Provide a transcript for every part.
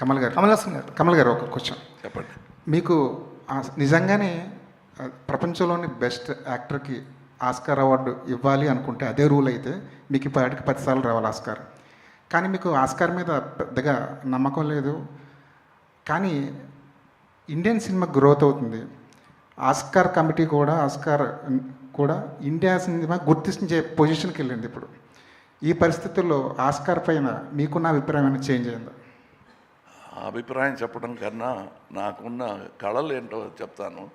కమల్ గారు. కమల్ హాసన్ గారు. కమల్ గారు ఒక క్వశ్చన్ చెప్పండి. మీకు నిజంగానే ప్రపంచంలోని బెస్ట్ యాక్టర్కి ఆస్కార్ అవార్డు ఇవ్వాలి అనుకుంటే అదే రూల్ అయితే మీకు ఇప్పటికి పదిసార్లు రావాలి ఆస్కార్. కానీ మీకు ఆస్కార్ మీద పెద్దగా నమ్మకం లేదు. కానీ ఇండియన్ సినిమా గ్రోత్ అవుతుంది. ఆస్కార్ కమిటీ కూడా ఆస్కార్ కూడా ఇండియా సినిమా గుర్తించే పొజిషన్కి వెళ్ళింది ఇప్పుడు. ఈ పరిస్థితుల్లో ఆస్కార్ పైన మీకున్న అభిప్రాయం ఏమైనా చేంజ్ అయిందా? అభిప్రాయం చెప్పడం కన్నా నాకున్న కళలు ఏంటో చెప్తాను.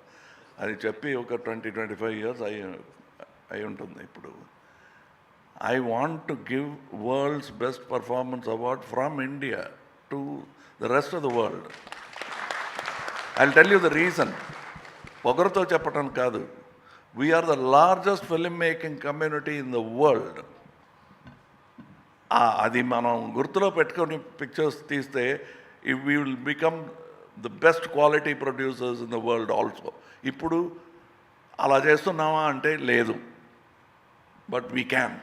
అది చెప్పి ఒక ట్వంటీ ట్వంటీ ఫైవ్ ఇయర్స్ అయి అయి ఉంటుంది ఇప్పుడు. I want to give world's best performance award from India to the rest of the world. I tell you the reason. ఒకరితో చెప్పడం కాదు. We are the largest film making community in the world అది మనం గుర్తులో పెట్టుకొని pictures తీస్తే we will become the best quality producers in the world also ఇప్పుడు అలా చేస్తున్నామా అంటే లేదు but we can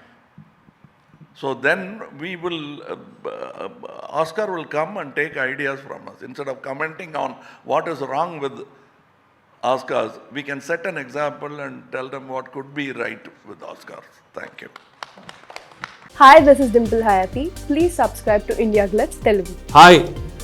so then we will Oscar will come and take ideas from us instead of commenting on what is wrong with Oscars, we can set an example and tell them what could be right with Oscars. Thank you. Hi, this is Dimple Hayati. Please subscribe to India Glitz Telugu. Hi